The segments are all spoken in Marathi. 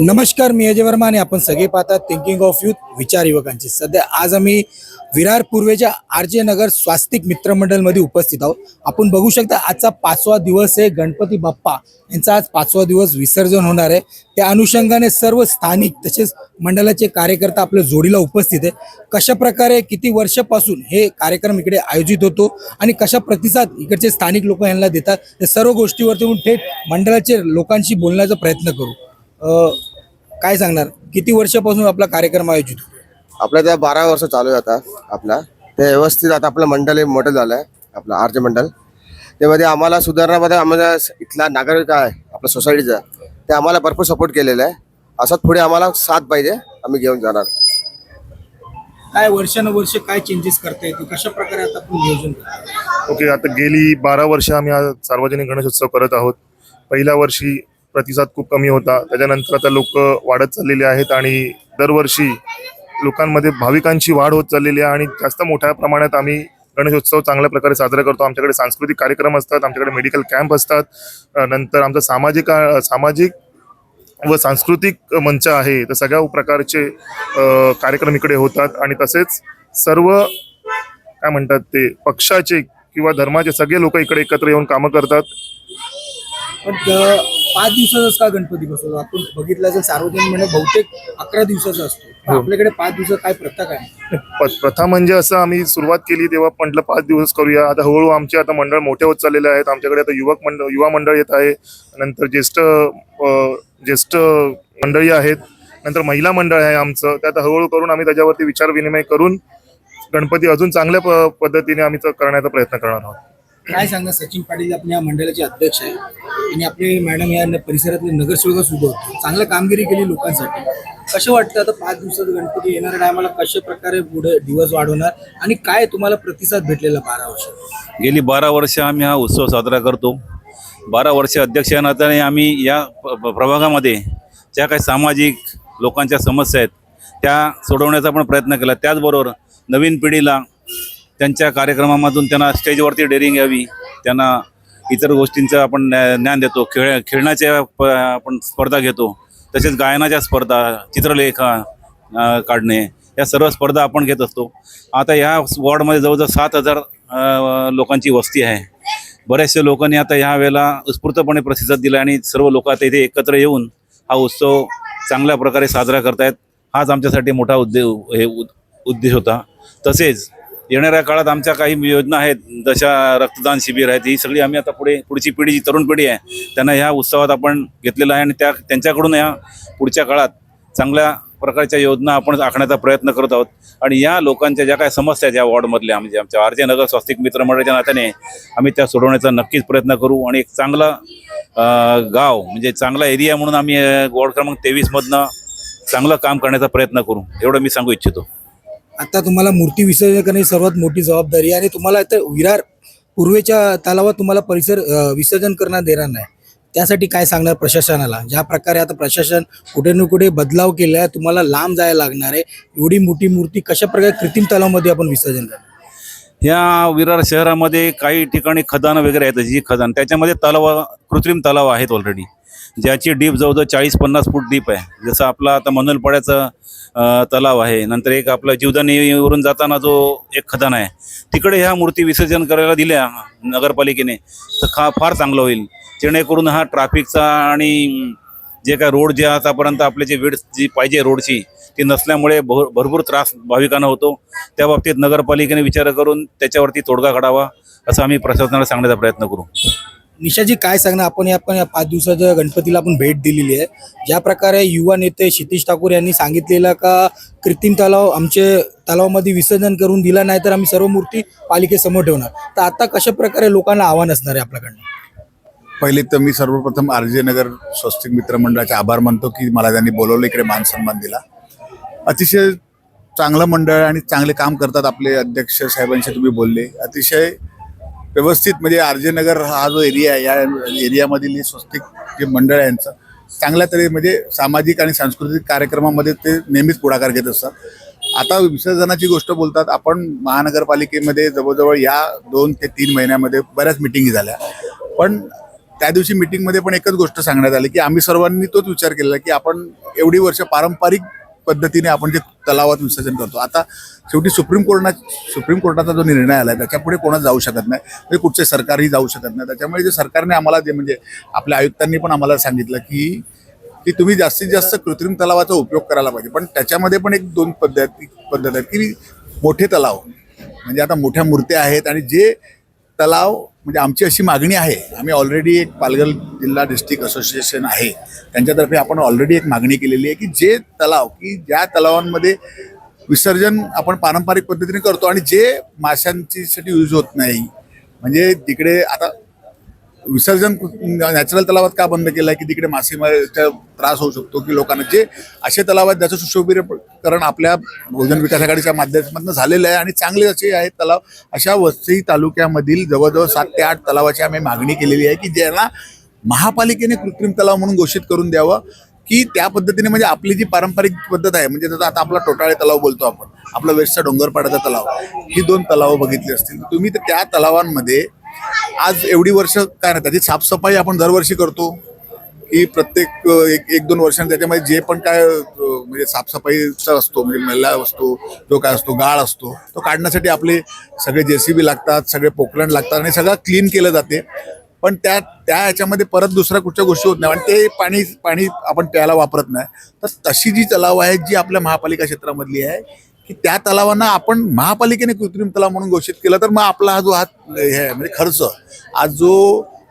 नमस्कार मी अजय वर्मा आणि आपण सगळे पाहतात थिंकिंग ऑफ युथ विचार युवकांची. सध्या आज आम्ही विरार पूर्वेच्या आर जे नगर स्वास्तिक मित्रमंडळमध्ये उपस्थित आहोत. आपण बघू शकता आजचा पाचवा दिवस आहे गणपती बाप्पा. यांचा आज पाचवा दिवस विसर्जन होणार आहे. त्या अनुषंगाने सर्व स्थानिक तसेच मंडळाचे कार्यकर्ता आपल्या जोडीला उपस्थित आहे कशा प्रकारे किती वर्षापासून हे कार्यक्रम इकडे आयोजित होतो आणि कशा प्रतिसाद इकडचे स्थानिक लोक यांना देतात त्या सर्व गोष्टीवरती थेट मंडळाचे लोकांशी बोलण्याचा प्रयत्न करू. काय सांगणार? किती वर्षापासून आपला कार्यक्रम आयोजित होतो आपल्या त्या बारा वर्ष चालू आहे आता आपला. ते व्यवस्थित आता आपलं मंडळ हे मोठं झालं आहे आपलं आर जे मंडळ त्यामध्ये आम्हाला सुधारणामध्ये आम्हाला इथला नागरिक आहे आपल्या सोसायटीचा ते आम्हाला भरपूर सपोर्ट केलेला आहे. असंच पुढे आम्हाला साथ पाहिजे आम्ही घेऊन जाणार. काय वर्षानुवर्ष काय चेंजेस करता येते कशा प्रकारे आता आपण नियोजन करतो ओके आता गेली बारा वर्ष आम्ही हा सार्वजनिक गणेशोत्सव करत आहोत. पहिल्या वर्षी प्रतिसाद खूप कमी होता. त्याच्यानंतर आता लोक वाढत चाललेले आहेत आणि दरवर्षी लोकांमध्ये भाविकांची वाढ होत चाललेली आहे आणि जास्त मोठ्या प्रमाणात आम्ही गणेशोत्सव चांगल्या प्रकारे साजरा करतो. आमच्याकडे सांस्कृतिक कार्यक्रम असतात आमच्याकडे मेडिकल कॅम्प असतात. नंतर आमचा सामाजिक सामाजिक व सांस्कृतिक मंच आहे. तर सगळ्या प्रकारचे कार्यक्रम इकडे होतात आणि तसेच सर्व काय म्हणतात ते पक्षाचे किंवा धर्माचे सगळे लोक इकडे एकत्र येऊन कामं करतात. पण पाच दिवसाचाच का गणपती बसवतो आपण बघितलं तर सार्वजनिक म्हणजे बहुतेक अकरा दिवसाचा असतो. पण आपल्याकडे पाच दिवसात काय प्रथा काय? प्रथा म्हणजे असं आम्ही सुरुवात केली तेव्हा म्हटलं पाच दिवस करूया. आता हळूहळू आमचे आता मंडळ मोठे होत चाललेले आहेत. आमच्याकडे आता युवक मंडळ युवा मंडळ येत आहे. नंतर ज्येष्ठ ज्येष्ठ मंडळी आहेत. नंतर महिला मंडळ आहे आमचं. ते आता हळूहळू करून आम्ही त्याच्यावरती विचार विनिमय करून गणपती अजून चांगल्या पद्धतीने आम्ही तो करण्याचा प्रयत्न करणार आहोत. काय सांगा सचिन पाटील आपण या मंडळाचे अध्यक्ष आहे. आणि आपले मॅडम या परिसरातले नगरसेवक सुद्धा होते. चांगलं कामगिरी केली लोकांसाठी. कसं वाटतं आता पाच दिवसात गणपती येणाऱ्या टायमाला कशा प्रकारे पुढे दिवस वाढवणार आणि काय तुम्हाला प्रतिसाद भेटलेला बारा वर्ष? गेली बारा वर्ष आम्ही हा उत्सव साजरा करतो. बारा वर्ष अध्यक्ष या नात्याने आम्ही या प्रभागामध्ये ज्या काही सामाजिक लोकांच्या समस्या आहेत त्या सोडवण्याचा पण प्रयत्न केला. त्याचबरोबर नवीन पिढीला त्यांच्या कार्यक्रमामधून त्यांना स्टेजवरती डेअरिंग यावी त्यांना इतर गोष्टींचं आपण ज्ञान देतो. खेळ खेळण्याच्या प- आपण स्पर्धा घेतो. तसेच गायनाच्या स्पर्धा चित्रलेखा काढणे या सर्व स्पर्धा आपण घेत असतो. आता ह्या वॉर्डमध्ये जवळजवळ सात हजार लोकांची वस्ती आहे. बऱ्याचशा लोकांनी आता ह्या वेळेला उत्स्फूर्तपणे प्रतिसाद दिला आणि सर्व लोक आता इथे एकत्र येऊन हा उत्सव चांगल्या प्रकारे साजरा करतायत. हाच आमच्यासाठी मोठा उद्दे हे उद- उद्देश होता. तसेच येणाऱ्या काळात आमच्या काही योजना आहेत जशा रक्तदान शिबिर आहेत ही सगळी आम्ही आता पुढे पुढची पिढी जी तरुण पिढी आहे त्यांना ह्या उत्सवात आपण घेतलेला आहे आणि त्या त्यांच्याकडून या पुढच्या काळात चांगल्या प्रकारच्या योजना आपण आखण्याचा प्रयत्न करत आहोत. आणि या लोकांच्या ज्या काही समस्या आहेत या वॉर्डमधल्या म्हणजे आमच्या आर जे नगर स्वास्तिक मित्र मंडळाच्या नात्याने आम्ही त्या सोडवण्याचा नक्कीच प्रयत्न करू आणि एक चांगला गाव म्हणजे चांगला एरिया म्हणून आम्ही वॉर्ड क्रमांक तेवीसमधनं चांगलं काम करण्याचा प्रयत्न करू. एवढं मी सांगू इच्छितो. आता तुम्हाला मूर्ती विसर्जन करणे सर्वात मोठी जबाबदारी आहे. आणि तुम्हाला तर विरार पूर्वेच्या तलावात तुम्हाला परिसर विसर्जन करण्यात देणार नाही. त्यासाठी काय सांगणार प्रशासनाला? ज्या प्रकारे आता प्रशासन कुठे ना कुठे बदलाव केला आहे तुम्हाला लांब जायला लागणार आहे. एवढी मोठी मूर्ती कशा प्रकारे कृत्रिम तलावामध्ये आपण विसर्जन करणार? या विरार शहरामध्ये काही ठिकाणी खदानं वगैरे आहेत जी खदान. त्याच्यामध्ये तलाव कृत्रिम तलाव आहेत ऑलरेडी ज्याची डीप जवळजवळ चाळीस पन्नास फूट डीप आहे. जसं आपला आता मनोलपाड्याचं तलाव आहे. नंतर एक आपला जीवदानीवरून जाताना जो एक खदान आहे तिकडे ह्या मूर्ती विसर्जन करायला दिल्या नगरपालिकेने. तर खा फार चांगलं होईल. जेणेकरून हा ट्रॅफिकचा आणि जे काय रोड जे आतापर्यंत आपले जे वेळ जी पाहिजे रोडची ती नसल्यामुळे भर भरपूर त्रास भाविकांना होतो. त्या बाबतीत नगरपालिकेने विचार करून त्याच्यावरती तोडगा काढावा असं आम्ही प्रशासनाला सांगण्याचा प्रयत्न करू. निशाजी काय सांगणार? आपण या- आपण या पाच दिवसाच्या गणपतीला आपण भेट दिलेली आहे. ज्या प्रकारे युवा नेते क्षितिश ठाकूर यांनी सांगितलेलं का कृत्रिम तलाव आमचे तलावामध्ये विसर्जन करून दिला नाही तर आम्ही सर्व मूर्ती पालिकेसमोर ठेवणार. तर आता कशा प्रकारे लोकांना आव्हान असणार आहे आपल्याकडनं? पहिले तर मी सर्वप्रथम आर जे नगर स्वस्तिक मित्रमंडळाचे आभार मानतो की मला त्यांनी बोलवलं इकडे मान सन्मान दिला. अतिशय चांगलं मंडळ आणि चांगले काम करतात आपले अध्यक्ष साहेबांशी तुम्ही बोलले. अतिशय व्यवस्थित म्हणजे आर जे नगर हा जो एरिया आहे या एरियामधील हे स्वस्तिक जे मंडळ आहे यांचं चांगल्या तऱ्हे म्हणजे सामाजिक आणि सांस्कृतिक कार्यक्रमामध्ये ते नेहमीच पुढाकार घेत असतात. आता विसर्जनाची गोष्ट बोलतात आपण महानगरपालिकेमध्ये जवळजवळ या दोन ते तीन महिन्यामध्ये बऱ्याच मिटिंगी झाल्या. पण त्या दिवशी मिटिंगमध्ये पण एकच गोष्ट सांगण्यात आली की आम्ही सर्वांनी तोच विचार केलेला की आपण एवढी वर्ष पारंपरिक पद्धतीने आपण जे तलावात विसर्जन करतो. आता शेवटी सुप्रीम कोर्टा सुप्रीम कोर्टाचा जो निर्णय आला आहे त्याच्यापुढे कोणाच जाऊ शकत नाही. म्हणजे कुठचे सरकारही जाऊ शकत नाही. त्याच्यामुळे जे सरकारने आम्हाला जे म्हणजे आपल्या आयुक्तांनी पण आम्हाला सांगितलं की की तुम्ही जास्तीत जास्त कृत्रिम तलावाचा उपयोग करायला पाहिजे. पण त्याच्यामध्ये पण एक दोन पद्धती पद्धत आहेत की मोठे तलाव. म्हणजे आता मोठ्या मूर्त्या आहेत आणि जे तलाव म्हणजे आमची अशी मागणी आहे. आम्ही ऑलरेडी एक पालघर जिल्हा डिस्ट्रिक्ट असोसिएशन आहे. त्यांच्यातर्फे आपण ऑलरेडी एक मागणी केलेली आहे की जे तलाव की ज्या तलावांमध्ये विसर्जन आपण पारंपरिक पद्धतीने करतो आणि जे माशांची साठी यूज होत नाही. म्हणजे तिकडे आता विसर्जन नॅचरल तलावात का बंद केलं आहे की तिकडे मासेमारीचा त्रास होऊ शकतो की लोकांना? जे असे तलाव आहेत ज्याचं सुशोभीकरण आपल्या भोजन विकास आघाडीच्या माध्यमातून झालेलं आहे आणि चांगले असे आहेत तलाव अशा वसई तालुक्यामधील जवळजवळ सात ते आठ तलावाची आम्ही मागणी केलेली आहे की ज्यांना महापालिकेने कृत्रिम तलाव म्हणून घोषित करून द्यावं की त्या पद्धतीने म्हणजे आपली जी पारंपरिक पद्धत आहे म्हणजे जसं आता आपला टोटाळे तलाव बोलतो आपण आपला वेस्टचा डोंगरपाड्याचा तलाव ही दोन तलावं बघितली असतील. तुम्ही तर त्या तलावांमध्ये आज एवढी वर्ष काय नाही त्याची साफसफाई आपण दरवर्षी करतो. की प्रत्येक एक एक दोन वर्षांनी त्याच्यामध्ये जे पण काय म्हणजे साफसफाईचा असतो म्हणजे मेल्ला असतो जो काय असतो गाळ असतो तो काढण्यासाठी आपले सगळे जे सी बी लागतात सगळे पोकलंड लागतात आणि सगळं क्लीन केलं जाते. पण त्या त्या ह्याच्यामध्ये परत दुसऱ्या कुठच्या गोष्टी होत नाही आणि ते पाणी पाणी आपण प्यायला वापरत नाही. तर तशी जी तलाव आहे जी आपल्या महापालिका क्षेत्रामधली आहे की त्या तलावांना आपण महापालिकेने कृत्रिम तलाव म्हणून घोषित केलं तर मग आपला हा जो हात हे आहे म्हणजे खर्च आज जो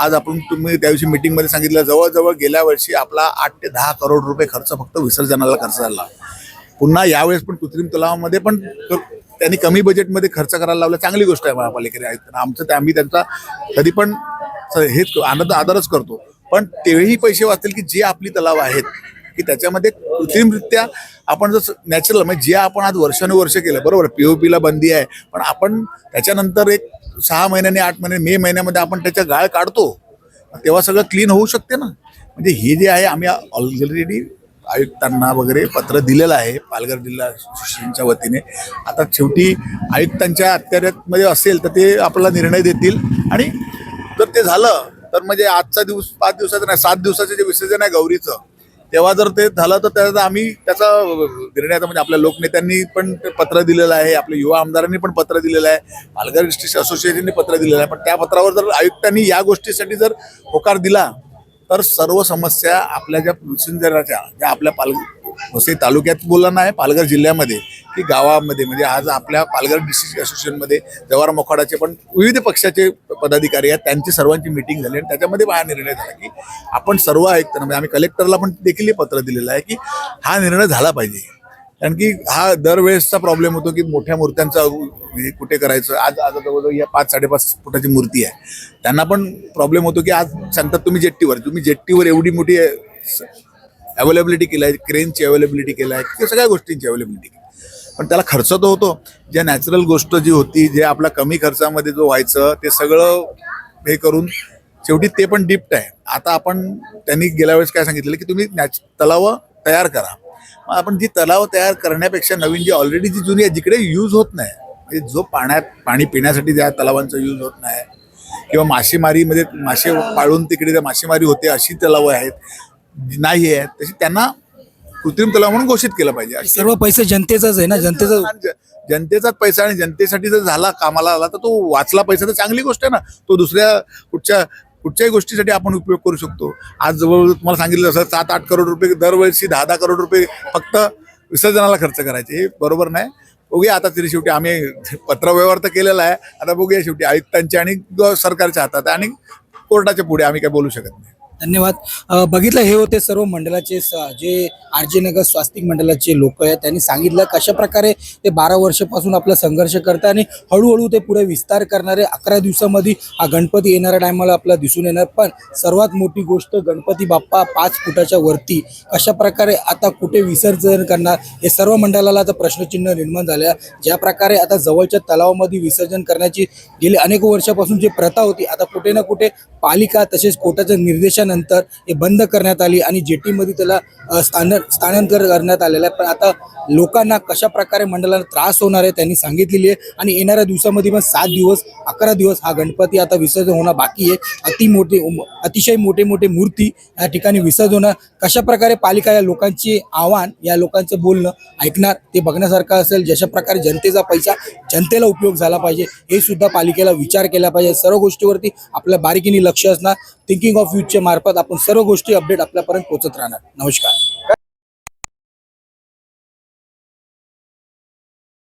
आज आपण तुम्ही त्याविषयी मीटिंगमध्ये सांगितलं जवळजवळ गेल्या वर्षी आपला आठ ते दहा करोड रुपये खर्च फक्त विसर्जनाला खर्च झाला. पुन्हा यावेळेस पण कृत्रिम तलावामध्ये पण त्यांनी कमी बजेटमध्ये खर्च करायला लावला. चांगली गोष्ट आहे महापालिकेने. आयुक्तांना आमचं ते आम्ही त्यांचा कधी पण हेच आनंद आदरच करतो. पण तेही पैसे वाचतील की जे आपली तलाव आहेत की त्याच्यामध्ये कृत्रिमरित्या आपण जर नॅचरल म्हणजे जे आपण आज वर्षानुवर्ष केलं बरोबर पी ओ पीला बंदी आहे पण आपण त्याच्यानंतर एक सहा महिन्याने आठ महिने मे महिन्यामध्ये आपण त्याच्या गाळ काढतो तेव्हा सगळं क्लीन होऊ शकते ना. म्हणजे हे जे आहे आम्ही ऑलरेडी आयुक्तांना वगैरे पत्र दिलेलं आहे पालघर जिल्हा असोसिएशनच्या वतीने. आता शेवटी आयुक्तांच्या अखत्यारीमध्ये असेल तर ते आपल्याला निर्णय देतील. आणि जर ते झालं तर म्हणजे आजचा दिवस पाच दिवसाचं नाही सात दिवसाचं जे विसर्जन आहे गौरीचं तेव्हा जर ते झालं तर त्याचा आम्ही त्याचा निर्णयाचा म्हणजे आपल्या लोकनेत्यांनी पण पत्र दिलेलं आहे आपल्या युवा आमदारांनी पण पत्र दिलेलं आहे पालघर डिस्ट्रिक्ट असोसिएशनने पत्र दिलेलं आहे. पण त्या पत्रावर जर आयुक्तांनी या गोष्टीसाठी जर होकार दिला तर सर्व समस्या आपल्या ज्या विसर्जनाच्या ज्या आपल्या पाल वसई तालुक्यात बोलला नाही पालघर जिल्ह्यामध्ये की गावामध्ये म्हणजे आज आपल्या पालघर डिस्ट्रिक्ट असोसिएशनमध्ये जवाहर मोखाडाचे पण विविध पक्षाचे पदाधिकारी आहेत त्यांची सर्वांची मिटिंग झाली आणि त्याच्यामध्ये हा निर्णय झाला की आपण सर्व आयुक्त म्हणजे आम्ही कलेक्टरला पण देखील हे पत्र दिलेलं आहे की हा निर्णय झाला पाहिजे. कारण की हा दरवेळेसचा प्रॉब्लेम होतो की मोठ्या मूर्त्यांचा हे कुठे करायचं? आज आज जवळजवळ या पाच साडेपाच फुटाची मूर्ती आहे. त्यांना पण प्रॉब्लेम होतो की आज सांगतात तुम्ही जेट्टीवर तुम्ही जेट्टीवर एवढी मोठी अवेलेबिलिटी केलं आहे क्रेनची अवेलेबिलिटी केलं आहे किंवा सगळ्या गोष्टींची अवेलेबिलिटी पण त्याला खर्च तो होतो. ज्या नॅचरल गोष्ट जी होती जे आपला कमी खर्चामध्ये जो व्हायचं ते सगळं हे करून शेवटी ते पण डिप्ट आहे. आता आपण त्यांनी गेल्या वेळेस काय सांगितलेलं की तुम्ही नॅच तलावं तयार करा. मग आपण जी तलाव तयार करण्यापेक्षा नवीन जी ऑलरेडी जी जुनी आहे जिकडे यूज होत नाही म्हणजे जो पाण्यात पाणी पिण्यासाठी ज्या तलावांचा यूज होत नाही किंवा मासेमारीमध्ये मासे पाळून तिकडे ज्या मासेमारी होते अशी तलावं आहेत नाही आहेत तशी त्यांना कृत्रिम तलाव म्हणून घोषित केलं पाहिजे. सर्व पैसे जनतेचाच आहे ना? जनतेचा जनतेचाच पैसा आणि जनतेसाठी जर झाला कामाला आला तर तो वाचला पैसा तर चांगली गोष्ट आहे ना. तो दुसऱ्या कुठच्या कुठच्याही गोष्टीसाठी आपण उपयोग करू शकतो. आज जवळ तुम्हाला सांगितलं असं सात आठ करोड रुपये दरवर्षी दहा दहा करोड रुपये फक्त विसर्जनाला खर्च करायचे. हे बरोबर नाही. बघूया आता तरी शेवटी आम्ही पत्रव्यवहार तर केलेला आहे. आता बघूया शेवटी आयुक्तांच्या आणि सरकारच्या हातात आहे आणि कोर्टाच्या पुढे आम्ही काय बोलू शकत नाही. धन्यवाद. बघितलं हे होते सर्व मंडळाचे जे आर जे नगर स्वास्तिक मंडळाचे लोक आहेत. त्यांनी सांगितलं कशा प्रकारे ते बारा वर्षापासून आपला संघर्ष करतात आणि हळूहळू ते पुढे विस्तार करणारे अकरा दिवसामध्ये हा गणपती येणाऱ्या टायमाला आपला दिसून येणार. पण सर्वात मोठी गोष्ट गणपती बाप्पा पाच फुटाच्या वरती कशा प्रकारे आता कुठे विसर्जन करणार हे सर्व मंडळाला आता प्रश्नचिन्ह निर्माण झाल्या आहे. ज्या प्रकारे आता जवळच्या तलावामध्ये विसर्जन करण्याची गेली अनेक वर्षापासून जी प्रथा होती आता कुठे ना कुठे पालिका तसेच कोर्टाच्या निर्देशानं नंतर हे बंद करण्यात आली आणि जेटीमध्ये त्याला स्थान स्थानांतर करण्यात आलेलं आहे. पण आता लोकांना कशा प्रकारे मंडळाला त्रास होणार आहे त्यांनी सांगितलेली आहे. आणि येणाऱ्या दिवसामध्ये पण सात दिवस अकरा दिवस हा गणपती आता विसर्जन होणं बाकी आहे. अति मोठे अतिशय मोठे मोठे मूर्ती या ठिकाणी विसर्जन कशा प्रकारे पालिका या लोकांची आव्हान या लोकांचं बोलणं ऐकणार ते बघण्यासारखं असेल. जशा प्रकारे जनतेचा पैसा जनतेला उपयोग झाला पाहिजे हे सुद्धा पालिकेला विचार केला पाहिजे. सर्व गोष्टीवरती आपल्या बारीकीने लक्ष असणार. थिंकिंग ऑफ यूथच्या मार्फत. आपण सर्व गोष्टी अपडेट आपल्यापर्यंत पोहोचत राहणार. नमस्कार.